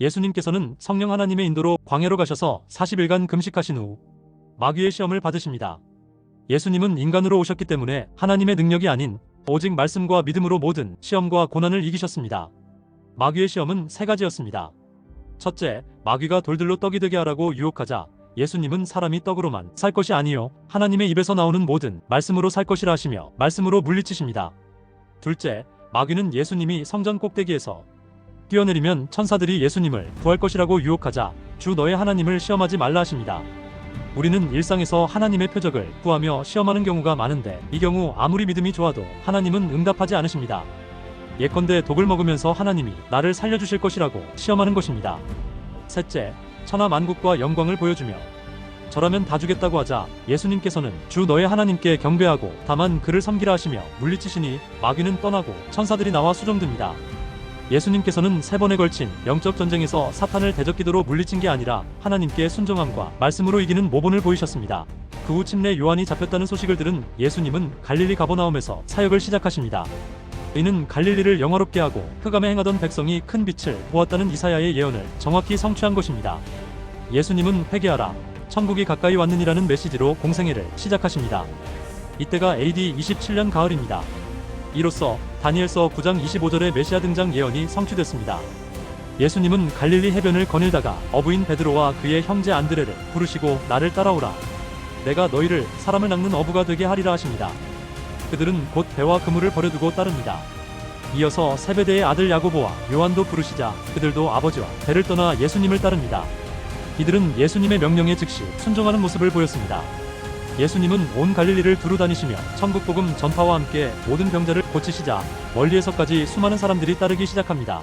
예수님께서는 성령 하나님의 인도로 광야로 가셔서 40일간 금식하신 후 마귀의 시험을 받으십니다. 예수님은 인간으로 오셨기 때문에 하나님의 능력이 아닌 오직 말씀과 믿음으로 모든 시험과 고난을 이기셨습니다. 마귀의 시험은 세 가지였습니다. 첫째, 마귀가 돌들로 떡이 되게 하라고 유혹하자 예수님은 사람이 떡으로만 살 것이 아니요 하나님의 입에서 나오는 모든 말씀으로 살 것이라 하시며 말씀으로 물리치십니다. 둘째, 마귀는 예수님이 성전 꼭대기에서 뛰어내리면 천사들이 예수님을 구할 것이라고 유혹하자 주 너의 하나님을 시험하지 말라 하십니다. 우리는 일상에서 하나님의 표적을 구하며 시험하는 경우가 많은데 이 경우 아무리 믿음이 좋아도 하나님은 응답하지 않으십니다. 예컨대 독을 먹으면서 하나님이 나를 살려주실 것이라고 시험하는 것입니다. 셋째, 천하 만국과 영광을 보여주며 저라면 다 주겠다고 하자 예수님께서는 주 너의 하나님께 경배하고 다만 그를 섬기라 하시며 물리치시니 마귀는 떠나고 천사들이 나와 수종듭니다. 예수님께서는 세 번에 걸친 영적 전쟁에서 사탄을 대적기도로 물리친 게 아니라 하나님께 순종함과 말씀으로 이기는 모본을 보이셨습니다. 그 후 침례 요한이 잡혔다는 소식을 들은 예수님은 갈릴리 가버나움에서 사역을 시작하십니다. 이는 갈릴리를 영화롭게 하고 흑암에 행하던 백성이 큰 빛을 보았다는 이사야의 예언을 정확히 성취한 것입니다. 예수님은 회개하라, 천국이 가까이 왔느니라는 메시지로 공생애를 시작하십니다. 이때가 AD 27년 가을입니다. 이로써 다니엘서 9장 25절의 메시아 등장 예언이 성취됐습니다. 예수님은 갈릴리 해변을 거닐다가 어부인 베드로와 그의 형제 안드레를 부르시고 나를 따라오라. 내가 너희를 사람을 낚는 어부가 되게 하리라 하십니다. 그들은 곧 배와 그물을 버려두고 따릅니다. 이어서 세베대의 아들 야고보와 요한도 부르시자 그들도 아버지와 배를 떠나 예수님을 따릅니다. 이들은 예수님의 명령에 즉시 순종하는 모습을 보였습니다. 예수님은 온 갈릴리를 두루 다니시며 천국 복음 전파와 함께 모든 병자를 고치시자 멀리에서까지 수많은 사람들이 따르기 시작합니다.